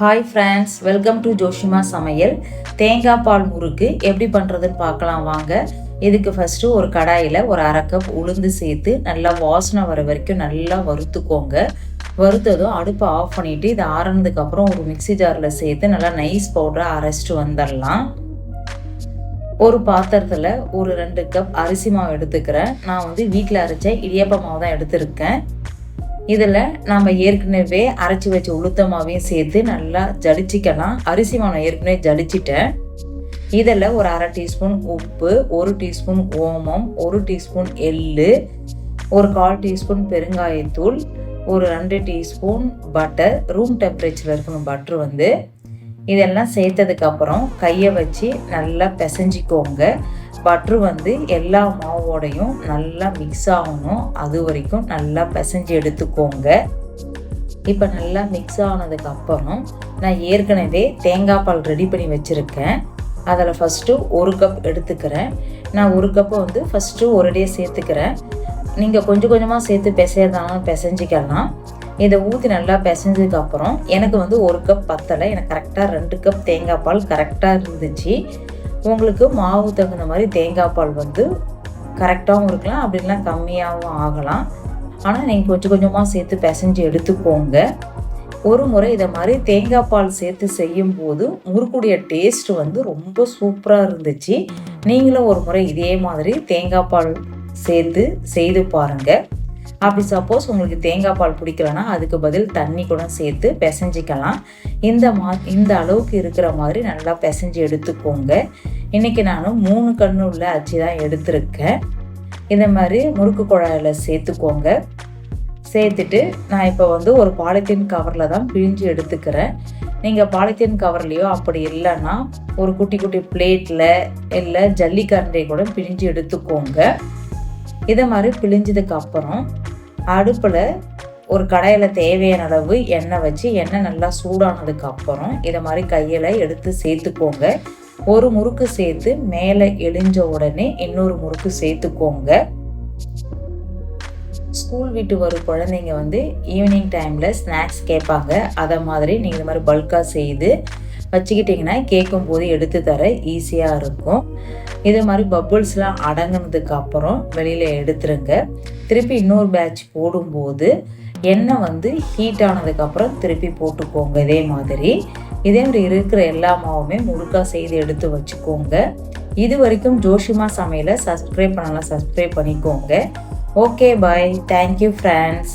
Hi friends welcome to Joshima சமையல் தேங்காய் பால் முறுக்கு எப்படி பண்ணுறதுன்னு பார்க்கலாம் வாங்க. இதுக்கு ஃபஸ்ட்டு ஒரு கடாயில் ஒரு அரை கப் உளுந்து சேர்த்து நல்லா வாசனை வர வரைக்கும் நல்லா வறுத்துக்கோங்க. வறுத்ததும் அடுப்பை ஆஃப் பண்ணிவிட்டு இது ஆறுனதுக்கப்புறம் ஒரு மிக்ஸி ஜாரில் சேர்த்து நல்லா நைஸ் பவுடரை அரைச்சிட்டு வந்துடலாம். ஒரு பாத்திரத்தில் ஒரு ரெண்டு கப் அரிசி மாவு எடுத்துக்கிறேன். நான் வந்து வீட்டில் அரைச்ச இடியப்ப மாவு தான் எடுத்திருக்கேன். இதில் நம்ம ஏற்கனவே அரைச்சி வச்ச உளுத்த மாவையும் சேர்த்து நல்லா ஜலிச்சிக்கலாம். அரிசி மாவை ஏற்கனவே ஜலிச்சிட்டேன். இதில் ஒரு அரை டீஸ்பூன் உப்பு ஒரு டீஸ்பூன் ஓமம் ஒரு டீஸ்பூன் எள்ளு ஒரு கால் டீஸ்பூன் பெருங்காயத்தூள் ஒரு ரெண்டு டீஸ்பூன் பட்டர் ரூம் டெம்பரேச்சரில் இருக்கணும் பட்டர் வந்து இதெல்லாம் சேர்த்ததுக்கப்புறம் கையை வச்சு நல்லா பிசைஞ்சிக்கோங்க. பட்ரு வந்து எல்லா மாவோடையும் நல்லா மிக்ஸ் ஆகணும். அது வரைக்கும் நல்லா பிசைஞ்சு எடுத்துக்கோங்க. இப்போ நல்லா மிக்ஸ் ஆனதுக்கப்புறம் நான் ஏற்கனவே தேங்காய் பால் ரெடி பண்ணி வச்சுருக்கேன். அதில் ஃபஸ்ட்டு ஒரு கப் எடுத்துக்கிறேன். நான் ஒரு கப்பை வந்து ஃபஸ்ட்டு ஒரடியாக சேர்த்துக்கிறேன். நீங்கள் கொஞ்சம் கொஞ்சமாக சேர்த்து பிசையறதாலும் பிசைஞ்சிக்கலாம். இதை ஊற்றி நல்லா பிசைஞ்சதுக்கப்புறம் எனக்கு வந்து ஒரு கப் பத்தலை. எனக்கு கரெக்டாக ரெண்டு கப் தேங்காய் பால் கரெக்டாக இருந்துச்சு. உங்களுக்கு மாவு தகுந்த மாதிரி தேங்காய் பால் வந்து கரெக்டாகவும் இருக்கலாம் அப்படின்லாம் கம்மியாகவும் ஆகலாம். ஆனால் நீங்கள் கொஞ்சம் கொஞ்சமாக சேர்த்து பிசைஞ்சு எடுத்துக்கோங்க. ஒரு முறை இதை மாதிரி தேங்காய் பால் சேர்த்து செய்யும்போது முறுக்குடைய டேஸ்ட் வந்து ரொம்ப சூப்பராக இருந்துச்சு. நீங்களும் ஒரு முறை இதே மாதிரி தேங்காய் பால் சேர்த்து செய்து பாருங்கள் அப்படி சப்போஸ் உங்களுக்கு தேங்காய் பால் பிடிக்கலன்னா அதுக்கு பதில் தண்ணி கூட சேர்த்து பிசைஞ்சிக்கலாம். இந்த மா இந்த அளவுக்கு இருக்கிற மாதிரி நல்லா பிசைஞ்சு எடுத்துக்கோங்க. இன்றைக்கி நான் மூணு கண்ணு உள்ள அச்சு தான் எடுத்திருக்கேன். இந்த மாதிரி முறுக்கு குழாயில் சேர்த்துக்கோங்க. சேர்த்துட்டு நான் இப்போ வந்து ஒரு பாலித்தீன் கவரில் தான் பிழிஞ்சு எடுத்துக்கிறேன். நீங்கள் பாலித்தீன் கவர்லேயோ அப்படி இல்லைன்னா ஒரு குட்டி குட்டி பிளேட்டில் இல்லை ஜல்லிக்கரண்டை கூட பிழிஞ்சு எடுத்துக்கோங்க. இதை மாதிரி பிழிஞ்சதுக்கு அப்புறம் அடுப்பில் ஒரு கடையில் தேவையான அளவு எண்ணெய் வச்சு எண்ணெய் நல்லா சூடானதுக்கு அப்புறம் இதை மாதிரி கையில் எடுத்து சேர்த்துக்கோங்க. ஒரு முறுக்கு சேர்த்து மேலே எழிஞ்ச உடனே இன்னொரு முறுக்கு சேர்த்துக்கோங்க. ஸ்கூல் விட்டு வரும் குழந்தைங்க வந்து ஈவினிங் டைமில் ஸ்நாக்ஸ் கேட்பாங்க. அதை மாதிரி நீங்கள் இந்த மாதிரி பல்காக செய்து வச்சுக்கிட்டிங்கன்னா கேட்கும் போது எடுத்து தர ஈஸியாக இருக்கும். இதே மாதிரி பப்புள்ஸ்லாம் அடங்கினதுக்கு அப்புறம் வெளியில் எடுத்துருங்க. திருப்பி இன்னொரு பேட்ச் போடும்போது எண்ணெய் வந்து ஹீட் ஆனதுக்கப்புறம் திருப்பி போட்டுக்கோங்க இதே மாதிரி. இதே மாதிரி இருக்கிற எல்லா மாவுமே முழுக்காக செய்து எடுத்து வச்சுக்கோங்க. இது வரைக்கும் ஜோஷிமா சமையலை சப்ஸ்கிரைப் பண்ணலாம் சப்ஸ்கிரைப் பண்ணிக்கோங்க. Okay bye thank you friends